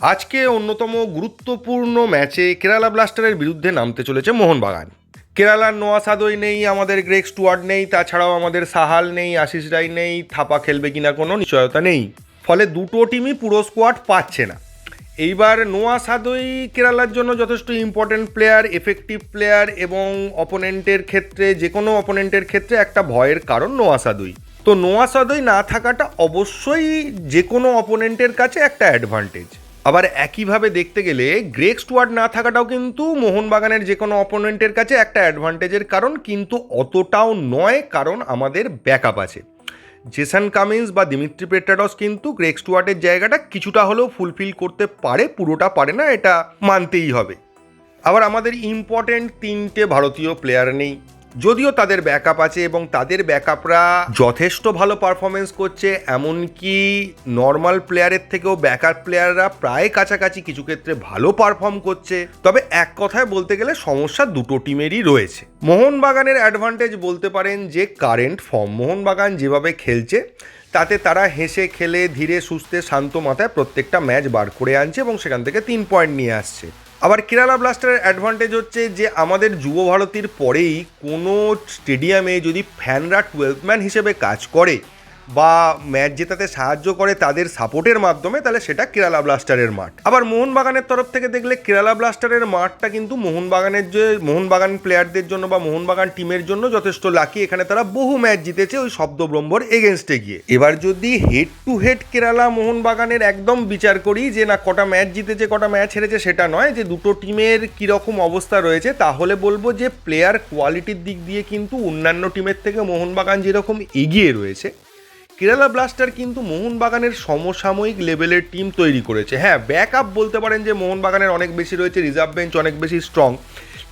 আজকে অন্যতম গুরুত্বপূর্ণ ম্যাচে কেরালা ব্লাস্টারের বিরুদ্ধে নামতে চলেছে মোহনবাগান। কেরালার নোয়া সাদই নেই, আমাদের গ্রেক স্টুয়ার্ড নেই, তাছাড়াও আমাদের সাহাল নেই, আশিস রাই নেই, থাপা খেলবে কিনা কোনো নিশ্চয়তা নেই। ফলে দুটো টিমই পুরো স্কোয়াড পাচ্ছে না। এইবার নোয়া সাদই কেরালার জন্য যথেষ্ট ইম্পর্টেন্ট প্লেয়ার এফেক্টিভ প্লেয়ার এবং অপোনেন্টের ক্ষেত্রে, যে কোনো অপোনেন্টের ক্ষেত্রে একটা ভয়ের কারণ নোয়া সাদই তো নোয়া সাদই না থাকাটা অবশ্যই যে কোনো অপোনেন্টের কাছে একটা অ্যাডভান্টেজ আবার একইভাবে দেখতে গেলে গ্রেক স্টুয়ার্ড না থাকাটাও কিন্তু মোহনবাগানের যে কোনো অপোনেন্টের কাছে একটা অ্যাডভান্টেজের কারণ, কিন্তু অতটাও নয় কারণ আমাদের ব্যাকআপ আছে। জেসান কামিন্স বা দিমিত্রি পেট্রাডস কিন্তু গ্রেক স্টুয়ার্টের জায়গাটা কিছুটা হলেও ফুলফিল করতে পারে, পুরোটা পারে না, এটা মানতেই হবে। আবার আমাদের ইম্পর্টেন্ট তিনটে ভারতীয় প্লেয়ার নেই। যদিও তাদের ব্যাকআপ আছে এবং তাদের ব্যাকআপরা যথেষ্ট ভালো পারফরমেন্স করছে, এমনকি নর্মাল প্লেয়ারের থেকেও ব্যাকআপ প্লেয়াররা প্রায় কাছাকাছি কিছু ক্ষেত্রে ভালো পারফর্ম করছে। তবে এক কথায় বলতে গেলে সমস্যা দুটো টিমেরই রয়েছে। মোহনবাগানের অ্যাডভান্টেজ বলতে পারেন যে কারেন্ট ফর্ম মোহনবাগান যেভাবে খেলছে, তাতে তারা হেসে খেলে, ধীরে সুস্থে, শান্ত মাথায় প্রত্যেকটা ম্যাচ বার করে আনছে এবং সেখান থেকে তিন পয়েন্ট নিয়ে আসছে। আবার কেরালা ব্লাস্টারের অ্যাডভান্টেজ হচ্ছে যে আমাদের যুব ভারতীর পরেই কোনো স্টেডিয়ামে যদি ফ্যানরা টুয়েলভ ম্যান হিসেবে কাজ করে বা ম্যাচ জেতাতে সাহায্য করে তাদের সাপোর্টের মাধ্যমে, তাহলে সেটা কেরালা ব্লাস্টারের মাঠ। আবার মোহনবাগানের তরফ থেকে দেখলে কেরালা ব্লাস্টারের মাঠটা কিন্তু মোহনবাগানের যে, মোহনবাগান প্লেয়ারদের জন্য বা মোহনবাগান টিমের জন্য যথেষ্ট লাকি এখানে তারা বহু ম্যাচ জিতেছে ওই শব্দব্রহ্মর এগেনস্টে গিয়ে। এবার যদি হেড টু হেড কেরালা মোহনবাগানের একদম বিচার করি যে, না, কটা ম্যাচ জিতেছে, কটা ম্যাচ হেরেছে, সেটা নয়, যে দুটো টিমের কীরকম অবস্থা রয়েছে, তাহলে বলব যে প্লেয়ার কোয়ালিটির দিক দিয়ে কিন্তু অন্যান্য টিমের থেকে মোহনবাগান যেরকম এগিয়ে রয়েছে কেরালা ব্লাস্টার কিন্তু মোহনবাগানের সমসাময়িক লেভেলের টিম তৈরি করেছে। হ্যাঁ ব্যাক আপ বলতে পারেন যে মোহনবাগানের অনেক বেশি রয়েছে রিজার্ভ বেঞ্চ অনেক বেশি স্ট্রং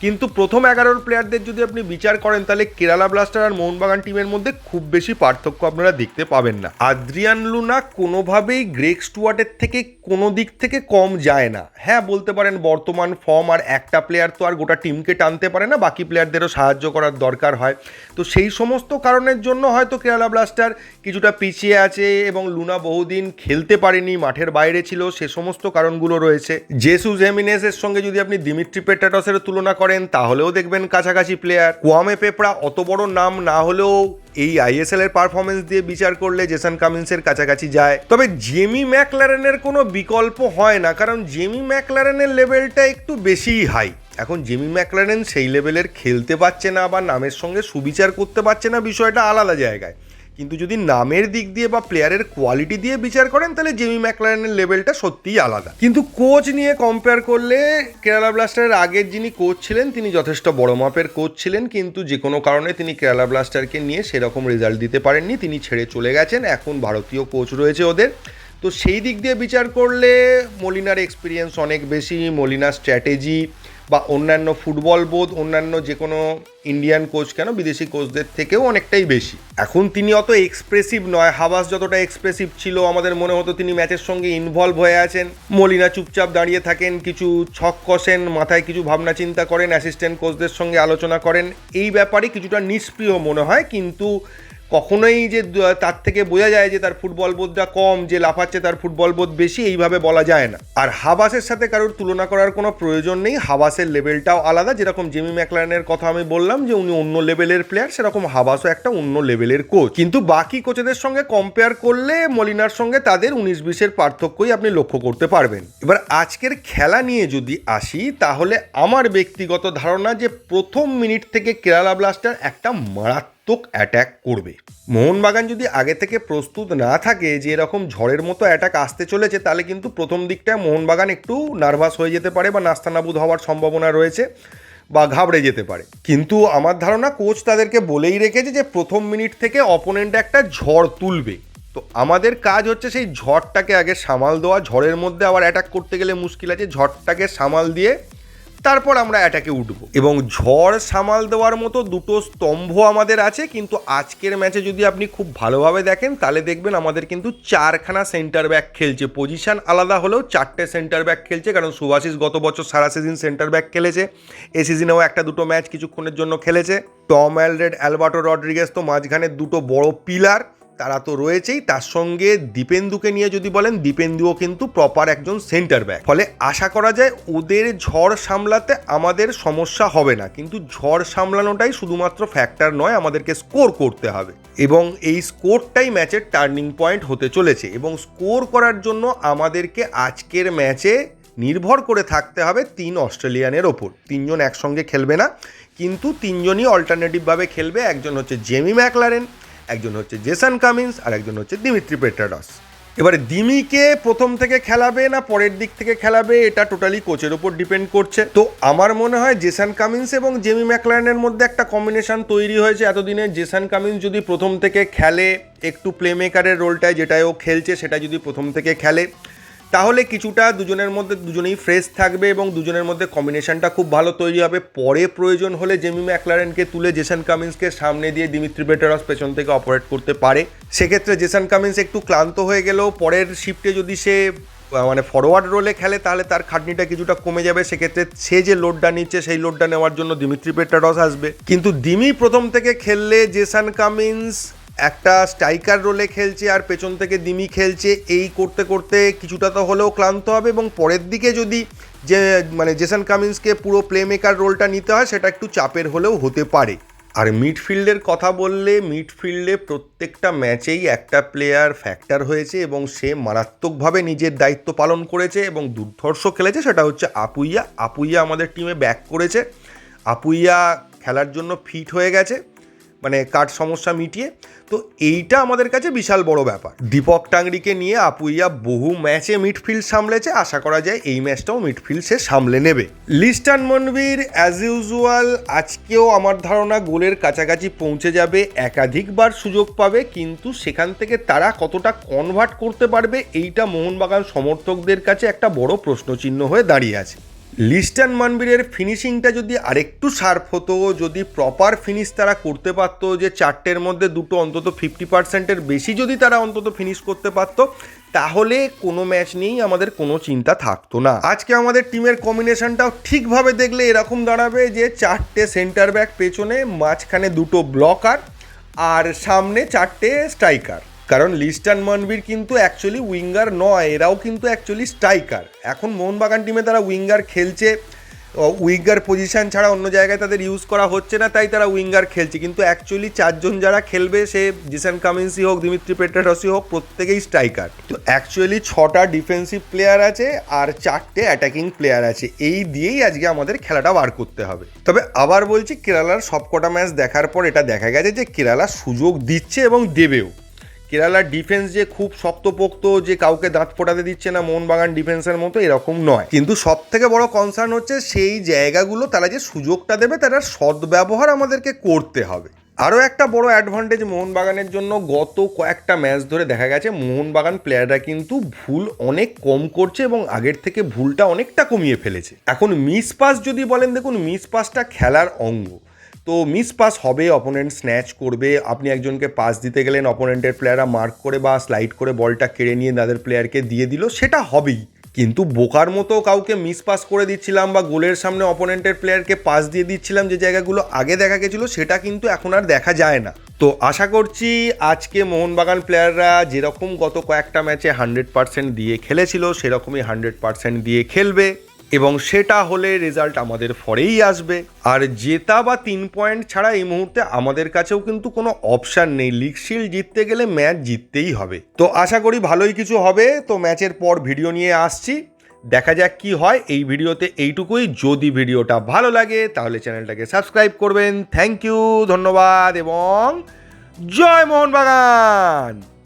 কিন্তু প্রথম এগারোর প্লেয়ারদের যদি আপনি বিচার করেন, তাহলে কেরালা ব্লাস্টার আর মোহনবাগান টিমের মধ্যে খুব বেশি পার্থক্য আপনারা দেখতে পাবেন না। আদ্রিয়ান লুনা কোনোভাবেই গ্রেক স্টুয়ার্টের থেকে কোনো দিক থেকে কম যায় না। হ্যাঁ বলতে পারেন বর্তমান ফর্ম আর একটা প্লেয়ার তো আর গোটা টিমকে টানতে পারে না, বাকি প্লেয়ারদেরও সাহায্য করার দরকার হয়। তো সেই সমস্ত কারণের জন্য হয়তো কেরালা ব্লাস্টার কিছুটা পিছিয়ে আছে এবং লুনা বহুদিন খেলতে পারেনি, মাঠের বাইরে ছিল, সে সমস্ত কারণগুলো রয়েছে। জেসু জেমিনেসের সঙ্গে যদি আপনি দিমিত্রি পেটাটসের তুলনা করেন তাহলেও দেখবেন কাছাকাছি প্লেয়ার কোয়ামে পেপড়া অত বড় নাম না হলেও এই আইএসএল এর পারফরমেন্স দিয়ে বিচার করলে জেসন কামিন্সের কাছাকাছি যায়। তবে জেমি ম্যাকলারেনের কোনো বিকল্প হয় না, কারণ জেমি ম্যাকলারেনের লেভেলটা একটু বেশিই হাই এখন জেমি ম্যাকলারেন সেই লেভেলের খেলতে পারছে না বা নামের সঙ্গে সুবিচার করতে পারছে না, বিষয়টা আলাদা জায়গায়। কিন্তু যদি নামের দিক দিয়ে বা প্লেয়ারের কোয়ালিটি দিয়ে বিচার করেন, তাহলে জেমি ম্যাকলারেনের লেভেলটা সত্যিই আলাদা। কিন্তু কোচ নিয়ে কম্পেয়ার করলে কেরালা ব্লাস্টারের আগের যিনি কোচ ছিলেন, তিনি যথেষ্ট বড় মাপের কোচ ছিলেন, কিন্তু যে কোনো কারণে তিনি কেরালা ব্লাস্টারকে নিয়ে সেরকম রেজাল্ট দিতে পারেননি। তিনি ছেড়ে চলে গেছেন, এখন ভারতীয় কোচ রয়েছে ওদের। তো সেই দিক দিয়ে বিচার করলে মলিনার এক্সপিরিয়েন্স অনেক বেশি মলিনার স্ট্র্যাটেজি বা অন্যান্য ফুটবল বোধ, অন্যান্য যে কোনো ইন্ডিয়ান কোচ কেন বিদেশি কোচদের থেকেও অনেকটাই বেশি। এখন তিনি অত এক্সপ্রেসিভ নয়। হাবাস যতটা এক্সপ্রেসিভ ছিল, আমাদের মনে হতো তিনি ম্যাচের সঙ্গে ইনভলভ হয়ে আছেন। মলিনা চুপচাপ দাঁড়িয়ে থাকেন, কিছু ছক কষেন, মাথায় কিছু ভাবনা চিন্তা করেন অ্যাসিস্ট্যান্ট কোচদের সঙ্গে আলোচনা করেন। এই ব্যাপারে কিছুটা নিষ্প্রিয় মনে হয়, কিন্তু কখনোই যে তার থেকে বোঝা যায় যে তার ফুটবল বোধটা কম, যে লাফাচ্ছে তার ফুটবল বোধ বেশি, এইভাবে বলা যায় না। আর হাবাসের সাথে কারোর তুলনা করার কোনো প্রয়োজন নেই। হাবাসের লেভেলটাও আলাদা। যেরকম জেমি ম্যাকলারেনের কথা আমি বললাম যে উনি অন্য লেভেলের প্লেয়ার সেরকম হাবাসও একটা অন্য লেভেলের কোচ কিন্তু বাকি কোচেদের সঙ্গে কম্পেয়ার করলে মলিনার সঙ্গে তাদের উনিশ বিশের পার্থক্যই আপনি লক্ষ্য করতে পারবেন। এবার আজকের খেলা নিয়ে যদি আসি, তাহলে আমার ব্যক্তিগত ধারণা যে প্রথম মিনিট থেকে কেরালা ব্লাস্টার একটা মারাত্মক অ্যাট্যাক করবে। মোহনবাগান যদি আগে থেকে প্রস্তুত না থাকে, যে এরকম ঝড়ের মতো অ্যাটাক আসতে চলেছে, তাহলে কিন্তু প্রথম দিকটায় মোহনবাগান একটু নার্ভাস হয়ে যেতে পারে বা নাস্তানাবুদ হওয়ার সম্ভাবনা রয়েছে বা ঘাবড়ে যেতে পারে। কিন্তু আমার ধারণা কোচ তাদেরকে বলেই রেখেছে যে, প্রথম মিনিট থেকে অপোনেন্ট একটা ঝড় তুলবে। তো আমাদের কাজ হচ্ছে সেই ঝড়টাকে আগে সামাল দেওয়া। ঝড়ের মধ্যে আবার অ্যাটাক করতে গেলে মুশকিল আছে। ঝড়টাকে সামাল দিয়ে তারপর আমরা অ্যাটাকে উঠবো। এবং ঝড় সামাল দেওয়ার মতো দুটো স্তম্ভ আমাদের আছে, কিন্তু আজকের ম্যাচে যদি আপনি খুব ভালোভাবে দেখেন, তাহলে দেখবেন আমাদের কিন্তু চারখানা সেন্টার ব্যাক খেলছে। পজিশন আলাদা হলেও চারটে সেন্টার ব্যাক খেলছে, কারণ সুভাশিস গত বছর সারা সিজন সেন্টার ব্যাক খেলেছে। এ সিজনেও একটা দুটো ম্যাচ কিছুক্ষণের জন্য খেলেছে। টম অ্যালরেড অ্যালবার্টো রড্রিগেস তো মাঝখানে দুটো বড় পিলার তারা তো রয়েছেই, তার সঙ্গে দীপেন্দুকে নিয়ে যদি বলেন, দীপেন্দুও কিন্তু প্রপার একজন সেন্টার ব্যাক ফলে আশা করা যায় ওদের ঝড় সামলাতে আমাদের সমস্যা হবে না, কিন্তু ঝড় সামলানোটাই শুধুমাত্র ফ্যাক্টর নয়, আমাদেরকে স্কোর করতে হবে। এবং এই স্কোরটাই ম্যাচের টার্নিং পয়েন্ট হতে চলেছে, এবং স্কোর করার জন্য আমাদেরকে আজকের ম্যাচে নির্ভর করে থাকতে হবে তিন অস্ট্রেলিয়ানের ওপর। তিনজন একসঙ্গে খেলবে না, কিন্তু তিনজনই অল্টারনেটিভভাবে খেলবে, একজন হচ্ছে জেমি ম্যাকলারেন একজন হচ্ছে জেসান কামিন্স আর একজন হচ্ছে দিমিত্রি পেট্রাডস। এবারে দিমিকে প্রথম থেকে খেলাবে না পরের দিক থেকে খেলাবে, এটা টোটালি কোচের ওপর ডিপেন্ড করছে। তো আমার মনে হয় জেসান কামিন্স এবং জেমি ম্যাকলায়নের মধ্যে একটা কম্বিনেশন তৈরি হয়েছে। এতদিনে জেসান কামিন্স যদি প্রথম থেকে খেলে, একটু প্লেমেকারের রোলটায় যেটায় ও খেলছে, সেটা যদি প্রথম থেকে খেলে তাহলে কিছুটা দুজনের মধ্যে দুজনেই ফ্রেশ থাকবে এবং দুজনের মধ্যে কম্বিনেশনটা খুব ভালো তৈরি হবে। পরে প্রয়োজন হলে জেমি ম্যাকলারেনকে তুলে জেসান কামিন্সকে সামনে দিয়ে দিমিত্রি বেটারস পেছন থেকে অপারেট করতে পারে। সেক্ষেত্রে জেসান কামিন্স একটু ক্লান্ত হয়ে গেলেও পরের শিফটে যদি সে মানে ফরওয়ার্ড রোলে খেলে, তাহলে তার খাটনিটা কিছুটা কমে যাবে। সেক্ষেত্রে সে যে লোডটা নিচ্ছে, সেই লোডটা নেওয়ার জন্য দিমিত্রি পেট্রাডস আসবে। কিন্তু দিমি প্রথম থেকে খেললে জেসান কামিন্স একটা স্ট্রাইকার রোলে খেলছে আর পেছন থেকে দিমি খেলছে। এই করতে করতে কিছুটা তো হলেও ক্লান্ত হবে এবং পরের দিকে যদি যে মানে জেসন কামিন্সকে পুরো প্লে মেকার রোলটা নিতে হয়, সেটা একটু চাপের হলেও হতে পারে। আর মিডফিল্ডের কথা বললে, মিডফিল্ডে প্রত্যেকটা ম্যাচেই একটা প্লেয়ার ফ্যাক্টর হয়েছে এবং সে মারাত্মকভাবে নিজের দায়িত্ব পালন করেছে এবং দুর্ধর্ষ খেলেছে, সেটা হচ্ছে আপুইয়া। আপুইয়া আমাদের টিমে ব্যাক করেছে। আপুইয়া খেলার জন্য ফিট হয়ে গেছে। মানে কাঠ সমস্যা মিটিয়ে, তো এইটা আমাদের কাছে বিশাল বড় ব্যাপার। দীপক টাংরিকে নিয়ে আপুইয়া বহু ম্যাচে মিডফিল্ড সামলেছে, আশা করা যায় এই ম্যাচটাও মিডফিল্ড সে সামলে নেবে। লিস্টান মনবীর অ্যাজ ইউজুয়াল আজকেও আমার ধারণা গোলের কাছাকাছি পৌঁছে যাবে, একাধিকবার সুযোগ পাবে, কিন্তু সেখান থেকে তারা কতটা কনভার্ট করতে পারবে, এইটা মোহনবাগান সমর্থকদের কাছে একটা বড় প্রশ্নচিহ্ন হয়ে দাঁড়িয়ে আছে। লিস্টান মানবীরের ফিনিশিংটা যদি আরেকটু শার্প হতো, যদি প্রপার ফিনিশ তারা করতে পারতো, যে চারটের মধ্যে দুটো অন্তত ফিফটি পার্সেন্টের বেশি যদি তারা অন্তত ফিনিশ করতে পারতো, তাহলে কোনো ম্যাচ নিয়েই আমাদের কোনো চিন্তা থাকতো না। আজকে আমাদের টিমের কম্বিনেশনটাও ঠিকভাবে দেখলে এরকম দাঁড়াবে যে চারটে সেন্টার ব্যাক পেছনে, মাঝখানে দুটো ব্লকার আর সামনে চারটে স্ট্রাইকার কারণ লিস্টান মনবীর কিন্তু অ্যাকচুয়ালি উইঙ্গার নয়, এরাও কিন্তু অ্যাকচুয়ালি স্ট্রাইকার এখন মোহনবাগান টিমে তারা উইঙ্গার খেলছে উইঙ্গার পজিশন ছাড়া অন্য জায়গায় তাদের ইউজ করা হচ্ছে না, তাই তারা উইঙ্গার খেলছে। কিন্তু অ্যাকচুয়ালি চারজন যারা খেলবে, সে জিসান কামিন্সি হোক, দিমিত্রি পেট্রাটসি হোক, প্রত্যেকেই স্ট্রাইকার তো অ্যাকচুয়ালি ছটা ডিফেন্সিভ প্লেয়ার আছে আর চারটে অ্যাটাকিং প্লেয়ার আছে। এই দিয়েই আজকে আমাদের খেলাটা বার করতে হবে। তবে আবার বলছি, কেরালার সবকটা ম্যাচ দেখার পর এটা দেখা গেছে যে কেরালা সুযোগ দিচ্ছে এবং দেবেও। কেরালার ডিফেন্স যে খুব শক্তপোক্ত, যে কাউকে দাঁত ফোটাতে দিচ্ছে না মোহনবাগান ডিফেন্সের মতো, এরকম নয়। কিন্তু সব থেকে বড় কনসার্ন হচ্ছে সেই জায়গাগুলো, তারা যে সুযোগটা দেবে, তারা সদ্ব্যবহার আমাদেরকে করতে হবে। আরও একটা বড় অ্যাডভান্টেজ মোহনবাগানের জন্য, গত কয়েকটা ম্যাচ ধরে দেখা গেছে, মোহনবাগান প্লেয়াররা কিন্তু ভুল অনেক কম করছে এবং আগের থেকে ভুলটা অনেকটা কমিয়ে ফেলেছে। এখন মিস পাস যদি বলেন, দেখুন মিস পাসটা খেলার অঙ্গ। তো মিস পাস হবে অপোনেন্ট স্ন্যাচ করবে। আপনি একজনকে পাস দিতে গেলেন অপোনেন্টের প্লেয়াররা মার্ক করে বা স্লাইড করে বলটা কেড়ে নিয়ে তাদের প্লেয়ারকে দিয়ে দিল, সেটা হবেই। কিন্তু বোকার মতো কাউকে মিস পাস করে দিচ্ছিলাম বা গোলের সামনে অপোনেন্টের প্লেয়ারকে পাস দিয়ে দিচ্ছিলাম যে জায়গাগুলো আগে দেখা গেছিল, সেটা কিন্তু এখন আর দেখা যায় না। তো আশা করছি আজকে মোহনবাগান প্লেয়াররা যেরকম গত কয়েকটা ম্যাচে হান্ড্রেড পার্সেন্ট দিয়ে খেলেছিল, সেরকমই হান্ড্রেড পার্সেন্ট দিয়ে খেলবে। এবং সেটা হলে রেজাল্ট আমাদের ফরেই আসবে। আর জেতা বা তিন পয়েন্ট ছাড়া এই মুহূর্তে আমাদের কাছেও কিন্তু কোনো অপশান নেই। লিগ শিল্ড জিততে গেলে ম্যাচ জিততেই হবে। তো আশা করি ভালোই কিছু হবে। তো ম্যাচের পর ভিডিও নিয়ে আসছি। দেখা যাক কি হয়। এই ভিডিওতে এইটুকুই। যদি ভিডিওটা ভালো লাগে, তাহলে চ্যানেলটাকে সাবস্ক্রাইব করবেন। থ্যাংক ইউ ধন্যবাদ এবং জয় মোহনবাগান!